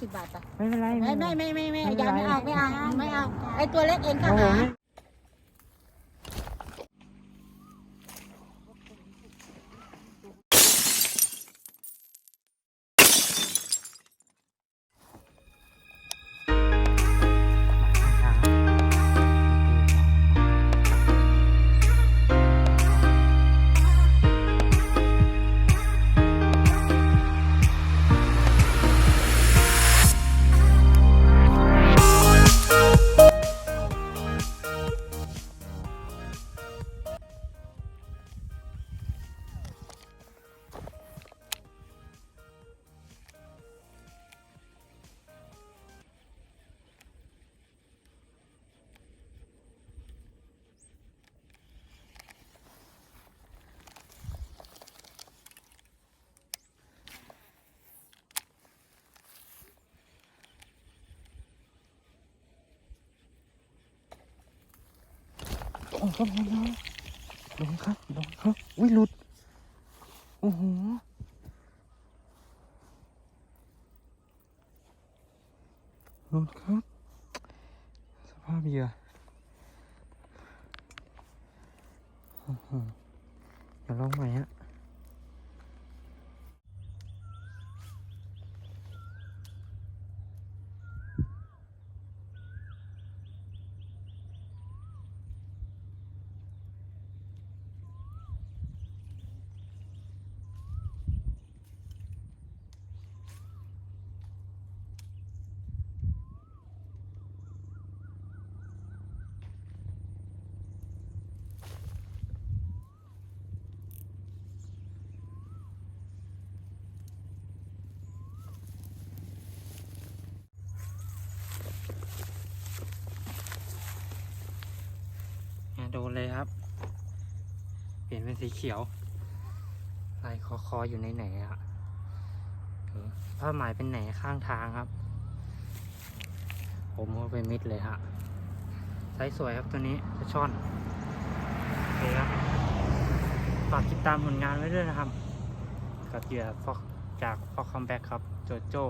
สิบบาทไปไม่เป็นไรไม่เป็นไม่รไม่ไม่ไม่ไม่เป็นยายไม่ไรเอาไม่เอาไม่เอาไอตัวเล็กเองก็โอ้โหหา ไม่ โอ้โหลงครับลงครับอุ้ยหลุดโอ้โหหลุดครับ สภาพเหยื่อโอ้โหเดี๋ยวลองใหม่ฮะ โดนเลยครับ เปลี่ยนเป็นสีเขียวลายคอคออยู่ในไหนอะผ้าหมายเป็นไหนข้างทางครับ ผมก็ไปมิดเลยฮะไซส์สวยครับตัวนี้ปลาช่อนโอเคครับฝากติดตามผลงานไว้ด้วยนะครับ กับเหยื่อฟอกจากฟอกคัมแบ็กครับ โจโจ้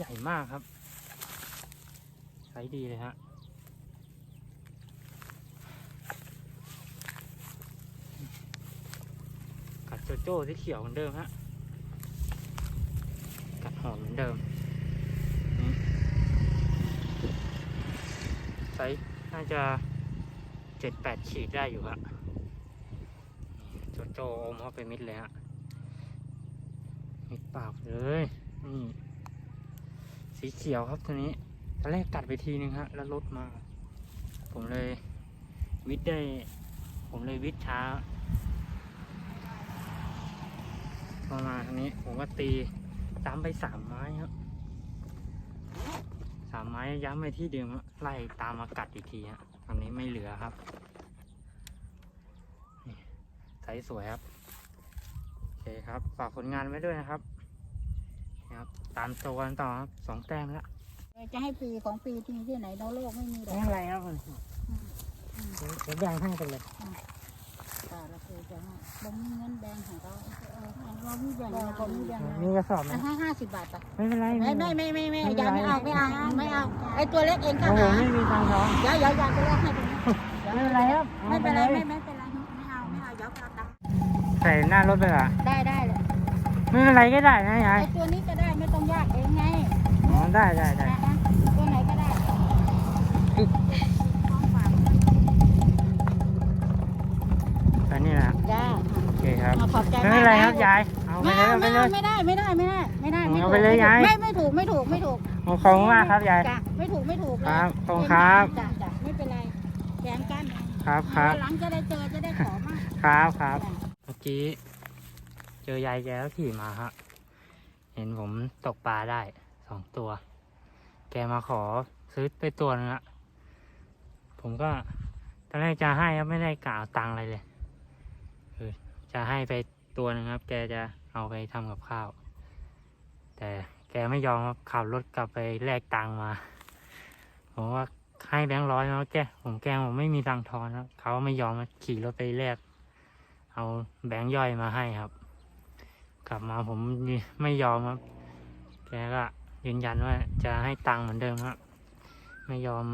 ใหญ่มากครับไซส์ดีเลยฮะกัดโจโจ้ที่เขียวเหมือนเดิมฮะกัดหอมเหมือนเดิมนี่ไซส์น่าจะเจ็ดแปดขีดได้อยู่ฮะโจโจอมเข้าไปมิดเลยฮะมิดปากเลยนี่ สีเขียวครับตัวนี้ตอนแรกกัดไปทีนึงฮะแล้วลดมา ผมเลยวิทย์ได้ ผมเลยวิทย์ช้าพอมาทางนี้ผมก็ตีย้ำไปสามไม้ครับสามไม้ย้ำไปที่เดิมไล่ตามมากัดอีกทีฮะตอนนี้ไม่เหลือครับส์สวยครับ โอเคครับ ฝากผลงานไว้ด้วยนะครับครับ ตามตัวกันต่อครับสองแต้มแล้วจะให้ฟรีของฟรีที่ที่ไหนนอกโลกไม่มีหรอกไม่เป็นไรครับผมเดี๋ยวแบ่งให้กันเลยแต่ละคือจะให้บ่มีเงินแบงของเราเออเรามีแบงเราบ่มีแบงมีกระสอบไหมให้ห้าสิบบาทไปไม่เป็นไรไม่ไม่ไม่ไม่ไม่ยายไม่เอาไม่เอาไม่เอาไอตัวเล็กเองก็โอ้โหหาไม่มีทางท้องเดี๋ยวเดี๋ยวยายจะเล็กให้ตรงนี้ไม่เป็นไรครับไม่เป็นไรอาไม่ลยไม่เป็นไรไม่เอาไม่เอาเดี๋ยวเอาตังค์ใส่หน้ารถไปเหรอได้ได้เลยไม่เป็นไรก็ได้นะยาไอยตัวนี้ก็ ได้ไม่ต้องยากเองไงอ๋อได้ได้ได้นะฮะตัวไหนก็ได้ของฝากอันนี้นะจ้าโอเคครับขอบใจไม่เป็นไรครับยายเอาไปไม่เลยเอาเอาไปไม่เลเอายไม่ได้ไม่ได้ไม่ได้ไม่ได้ไม่เอาถูกไปเลยยาย ไม่ไม่ถูกไม่ถูกไม่ถูกขอบคุณมากครับยาย จ้ะไม่ถูกไม่ถูกเลยครับขอบคุณครับ จ้ะจ้ะไม่เป็นไรแถมกันครับครับวันหลังจะได้เจอจะได้ขอมากครับครับ จ้ะ เมื่อกี้เจอยายแกแล้วขี่มาฮะเห็นผมตกปลาได้สองตัว แกมาขอซื้อไปตัวนึงอะผมก็ตอนแรกจะให้ครับไม่ได้กล่าวตังอะไรเลยคือจะให้ไปตัวนึงครับ แกจะเอาไปทำกับข้าว แต่แกไม่ยอมครับขับรถกลับไปแลกตังมา ผมว่าให้แบงค์ร้อยแล้วแกผมแกงผมไม่มีตังทอนครับเขาไม่ยอมขี่รถไปแลกเอาแบงค์ย่อยมาให้ครับ กลับมาผมไม่ยอมครับ แกก็ยืนยันว่าจะให้ตังค์เหมือนเดิมครับ ไม่ยอม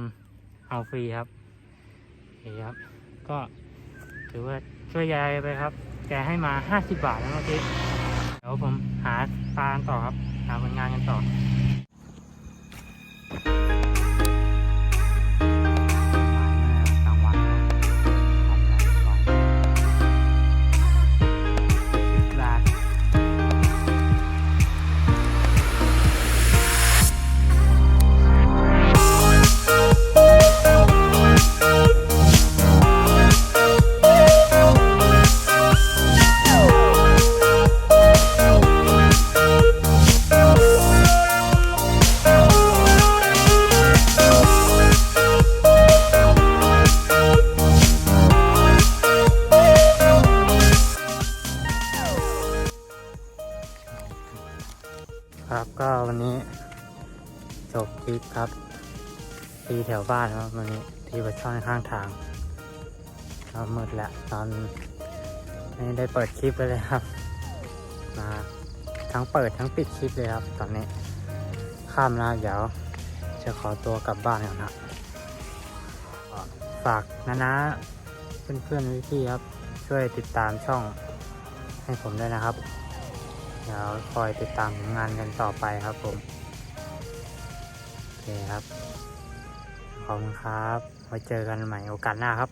เอาฟรีครับโอเคครับ ก็ถือว่าช่วยยายไปครับ แกให้มาห้าสิบบาทนะเมื่อกี้ เดี๋ยวผมหาตานต่อครับ หาผลงานกันต่อ จบคลิปครับตีแถวบ้านครับวันนี้ที่ประช่อนข้างทางก็มืดแล้วตอนไม่ได้เปิดคลิปไปเลยครับมาทั้งเปิดทั้งปิดคลิปเลยครับ ตอนนี้ข้ามแล้วเดี๋ยวจะขอตัวกลับบ้านก่อนนะก็ฝากนะนะเพื่อนๆพี่ๆครับ ช่วยติดตามช่องให้ผมด้วยนะครับ เดี๋ยวคอยติดตามงานกันต่อไปครับผม ครับ ขอบคุณครับ ไว้เจอกันใหม่โอกาสหน้าครับ